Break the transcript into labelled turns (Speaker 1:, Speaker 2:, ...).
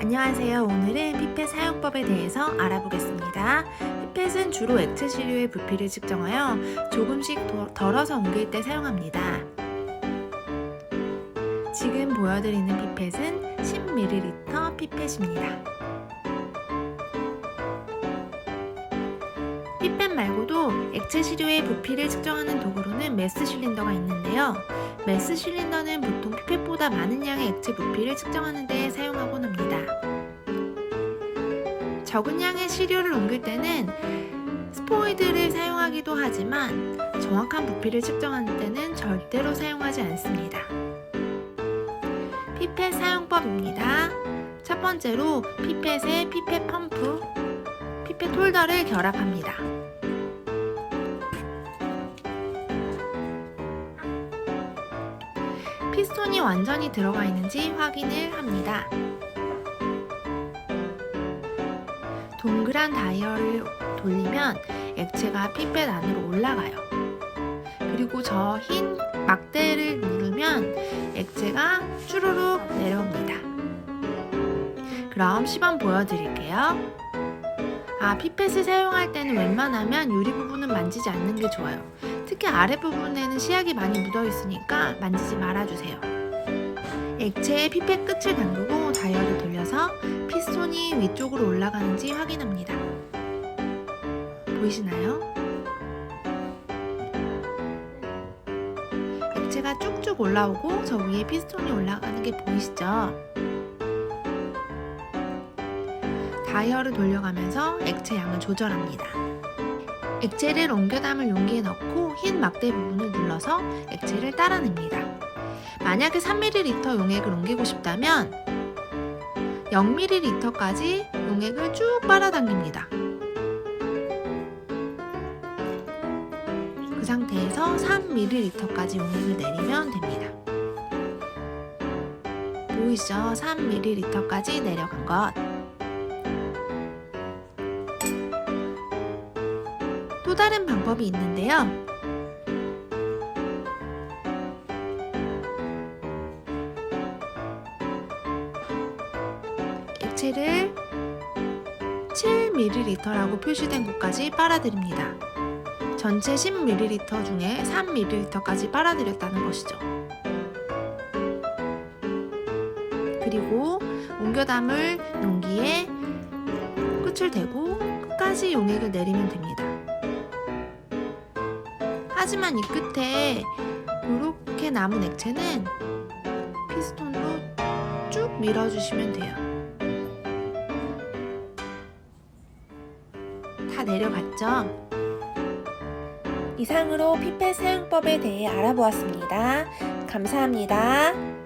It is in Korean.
Speaker 1: 안녕하세요. 오늘은 피펫 사용법에 대해서 알아보겠습니다. 피펫은 주로 액체 시료의 부피를 측정하여 조금씩 더- 덜어서 옮길 때 사용합니다. 지금 보여드리는 피펫은 10ml 피펫입니다. 피펫 말고도 액체 시료의 부피를 측정하는 도구로는 메스 실린더가 있는데요. 메스 실린더는 보통 피펫보다 많은 양의 액체 부피를 측정하는 데 사용하곤 합니다. 적은 양의 시료를 옮길 때는 스포이드를 사용하기도 하지만 정확한 부피를 측정하는 때는 절대로 사용하지 않습니다. 피펫 사용법입니다. 첫 번째로 피펫에 피펫 펌프, 피펫 홀더를 결합합니다. 피스톤이 완전히 들어가 있는지 확인을 합니다. 동그란 다이얼을 돌리면 액체가 피펫 안으로 올라가요. 그리고 저 흰 막대를 누르면 액체가 쭈루룩 내려옵니다. 그럼 시범 보여드릴게요. 아, 피펫을 사용할 때는 웬만하면 유리 부분은 만지지 않는 게 좋아요. 특히 아랫부분에는 시약이 많이 묻어 있으니까 만지지 말아주세요. 액체에 피펫 끝을 담그고 다이얼을 돌려서 피스톤이 위쪽으로 올라가는지 확인합니다. 보이시나요? 액체가 쭉쭉 올라오고 저 위에 피스톤이 올라가는 게 보이시죠? 다이얼을 돌려가면서 액체 양을 조절합니다. 액체를 옮겨 담을 용기에 넣고 흰 막대 부분을 눌러서 액체를 따라냅니다. 만약에 3ml 용액을 옮기고 싶다면 0ml까지 용액을 쭉 빨아당깁니다. 그 상태에서 3ml까지 용액을 내리면 됩니다. 보이시죠? 3ml까지 내려간 것. 또 다른 방법이 있는데요. 액체를 7ml라고 표시된 곳까지 빨아들입니다. 전체 10ml 중에 3ml까지 빨아들였다는 것이죠. 그리고 옮겨 담을 용기에 끝을 대고 끝까지 용액을 내리면 됩니다. 하지만 이 끝에 이렇게 남은 액체는 피스톤으로 쭉 밀어주시면 돼요. 다 내려갔죠? 이상으로 피펫 사용법에 대해 알아보았습니다. 감사합니다.